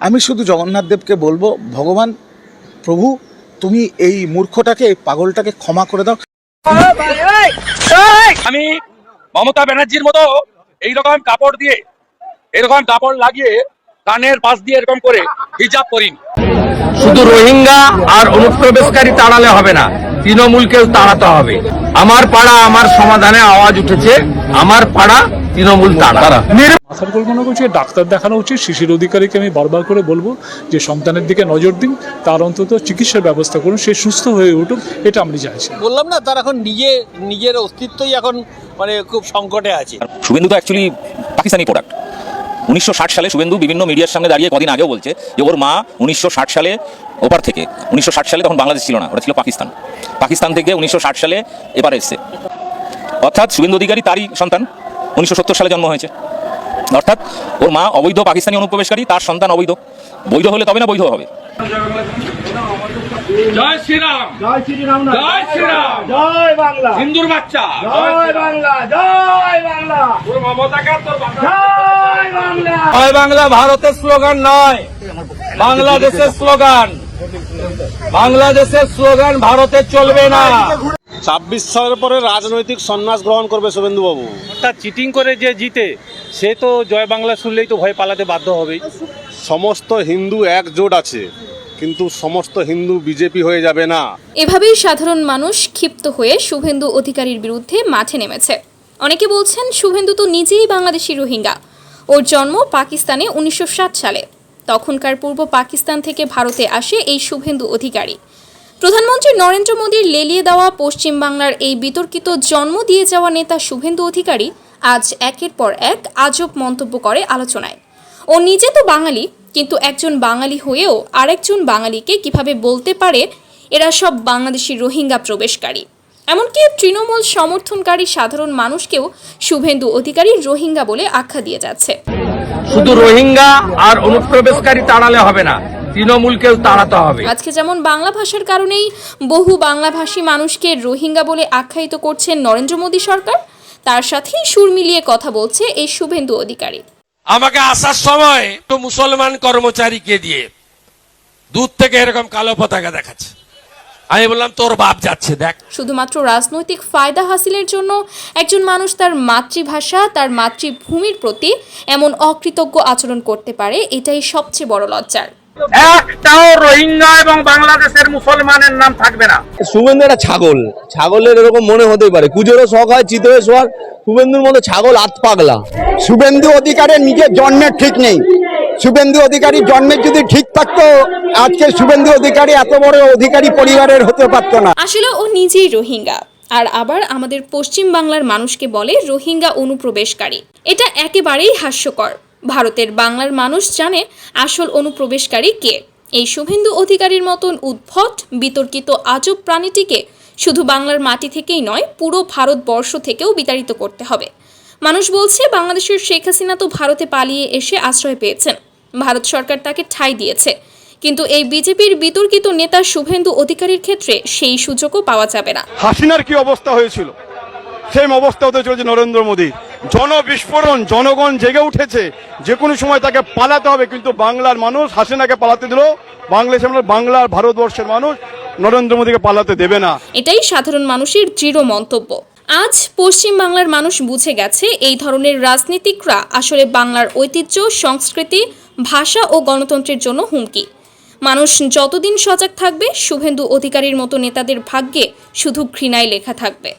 আমি শুধু জগন্নাথ দেবকে বলব ভগবান প্রভু তুমি এই মূর্খটাকে এই পাগলটাকে ক্ষমা করে দাও। আমি মমতা ব্যানার্জির মতো এইরকম কাপড় দিয়ে এরকম কাপড় লাগিয়ে কানের পাশ দিয়ে এরকম করে হিজাব করিনি। শুধু রোহিঙ্গা আর অনুপ্রবেশকারী তাড়ালে হবে না তৃণমূলকেও তাড়াতে হবে। আমার পাড়া আমার সমাধানে আওয়াজ উঠেছে আমার পাড়া তৃণমূল তাড়া মাথার কল্পনা করছি ডাক্তার দেখানো উচিত শিশির অধিকারীকে আমি বারবার করে বলব যে সন্তানের দিকে নজর দিন তার অন্তত চিকিৎসার ব্যবস্থা করুন সে সুস্থ হয়ে উঠুক এটা আমি চাইছি। বললাম না তার এখন নিজে নিজের অস্তিত্বই এখন মানে খুব সংকটে আছে। শুভেন্দু তো অ্যাকচুয়ালি পাকিস্তানি প্রোডাক্ট উনিশশো ষাট সালে শুভেন্দু বিভিন্ন মিডিয়ার সামনে দাঁড়িয়ে কদিন আগেও বলছে যে ওর মা উনিশশো ষাট সালে ওপার থেকে উনিশশো ষাট সালে তখন বাংলাদেশ ছিল না ওটা ছিল পাকিস্তান। পাকিস্তান থেকে উনিশশো ষাট সালে এবার এসছে। অর্থাৎ শুভেন্দু অধিকারী তারই সন্তান উনিশশো সত্তর সালে জন্ম হয়েছে। অর্থাৎ ওর মা অবৈধ পাকিস্তানি অনুপ্রবেশকারী তার সন্তান অবৈধ। বৈধ হলে তবে না বৈধ হবে। জয় শ্রীরাম। জয় শ্রীরাম জয় শ্রীরাম। জয় বাংলা। হিন্দুর বাচ্চা। জয় বাংলা। জয় বাংলা। তোর মমতাকে তোর জয় বাংলা ভারতের স্লোগান নয় বাংলাদেশের স্লোগান। বাংলাদেশের স্লোগান ভারতে চলবে না। ছাব্বিশ সালের পরে রাজনৈতিক সন্ন্যাস গ্রহণ করবে শুভেন্দুবাবু। অর্থাৎ চিটিং করে যে জিতে সে তো জয় বাংলা শুনলেই তো ভয় পালাতে বাধ্য হবে সমস্ত হিন্দু একজোট আছে কিন্তু সমস্ত হিন্দু বিজেপি হয়ে যাবে না। এভাবেই সাধারণ মানুষ ক্ষিপ্ত হয়ে শুভেন্দু অধিকারীর বিরুদ্ধে মাঠে নেমেছে। অনেকে বলছেন শুভেন্দু তো নিজেই বাংলাদেশি রোহিঙ্গা। ওর জন্ম পাকিস্তানে উনিশশো সাত সালে। তখনকার পূর্ব পাকিস্তান থেকে ভারতে আসে এই শুভেন্দু অধিকারী। প্রধানমন্ত্রী নরেন্দ্র মোদীর লেলিয়ে দেওয়া পশ্চিমবাংলার এই বিতর্কিত জন্ম দিয়ে যাওয়া নেতা শুভেন্দু অধিকারী আজ একের পর এক আজব মন্তব্য করে আলোচনায়। ও নিজে তো বাঙালি, কিন্তু একজন বাঙালি হয়েও আরেকজন বাঙালিকে কীভাবে বলতে পারে, এরা সব বাংলাদেশি রোহিঙ্গা প্রবেশকারী। এমনকি তৃণমূল সমর্থনকারী সাধারণ মানুষকেও শুভেন্দু অধিকারী রোহিঙ্গা বলে আখ্যা দিয়ে যাচ্ছে। শুধু রোহিঙ্গা আর অনুপ্রবেশকারী তাড়ালে হবে না। তৃণমূলকেও তাড়াতে হবে। আজকে যেমন বাংলা ভাষার কারণেই বহু বাংলাভাষী মানুষকে রোহিঙ্গা বলে আখ্যায়িত করছেন নরেন্দ্র মোদী সরকার তার সাথেই সুর মিলিয়ে কথা বলছে এই শুভেন্দু অধিকারী। আমাকে আসার সময় তো মুসলমান কর্মচারীকে দিয়ে দূর থেকে এরকম কালো পতাকা দেখাচ্ছে। আমি বললাম তোর বাপ যাচ্ছে দেখ। শুধুমাত্র রাজনৈতিক ফায়দা হাসিলের জন্য একজন মানুষ তার মাতৃভাষা তার মাতৃভূমির প্রতি এমন অকৃতজ্ঞ আচরণ করতে পারে এটাই সবচেয়ে বড় লজ্জার। একটাও রোহিঙ্গা এবং বাংলাদেশের মুসলমানের নাম থাকবে না। শুভেন্দু একটা ছাগল। ছাগলের এরকম মনে হতেই পারে। কুজোরও শখ হয় চিতরের শখ শুভেন্দুর মতো ছাগল আত পাগলা। শুভেন্দু অধিকারের নিজের জন্মের ঠিক নেই। শুভেন্দু অধিকারীর জন্মের যদি ঠিক থাকতো আজকে শুভেন্দু অধিকারী এত বড় অধিকারী পরিবারের হতে পারতো না। আসলে ও নিজেই রোহিঙ্গা। আর আবার আমাদের পশ্চিম বাংলার মানুষকে বলে রোহিঙ্গা অনুপ্রবেশকারী। এটা একেবারেই হাস্যকর। ভারতের বাংলার মানুষ জানে আসল অনুপ্রবেশকারী কে। এই শুভেন্দু অধিকারীর মতন উদ্ভট, বিতর্কিত আজব প্রাণীটিকে শুধু বাংলার মাটি থেকেই নয়, পুরো ভারতবর্ষ থেকেও বিতাড়িত করতে হবে। মানুষ বলছে, বাংলাদেশের শেখ হাসিনা তো ভারতে পালিয়ে এসে আশ্রয় পেয়েছেন। ভারত সরকার তাকে ঠাঁই দিয়েছে। কিন্তু এই বিজেপির বিতর্কিত নেতা শুভেন্দু অধিকারীর ক্ষেত্রে সেই সুযোগও পাওয়া যাবে না। হাসিনার কি অবস্থা হয়েছিল? সেম অবস্থা হতে চলেছে নরেন্দ্র মোদী। জনবিস্ফোরণ, জনগণ জেগে উঠেছে। যে কোনো সময় তাকে পালাতে হবে, কিন্তু বাংলার মানুষ হাসিনাকে পালাতে দিল। বাংলাদেশ বাংলার ভারতবর্ষের মানুষ নরেন্দ্র মোদীকে পালাতে দেবে না। এটাই সাধারণ মানুষের দৃঢ় মন্তব্য। আজ পশ্চিম বাংলার মানুষ বুঝে গেছে, এই ধরনের রাজনীতিকরা আসলে বাংলার ঐতিহ্য, সংস্কৃতি, ভাষা ও গণতন্ত্রের জন্য হুমকি। মানুষ যতদিন সজাগ থাকবে, শুভেন্দু অধিকারীর মতো নেতাদের ভাগ্যে শুধু ঘৃণায় লেখা থাকবে।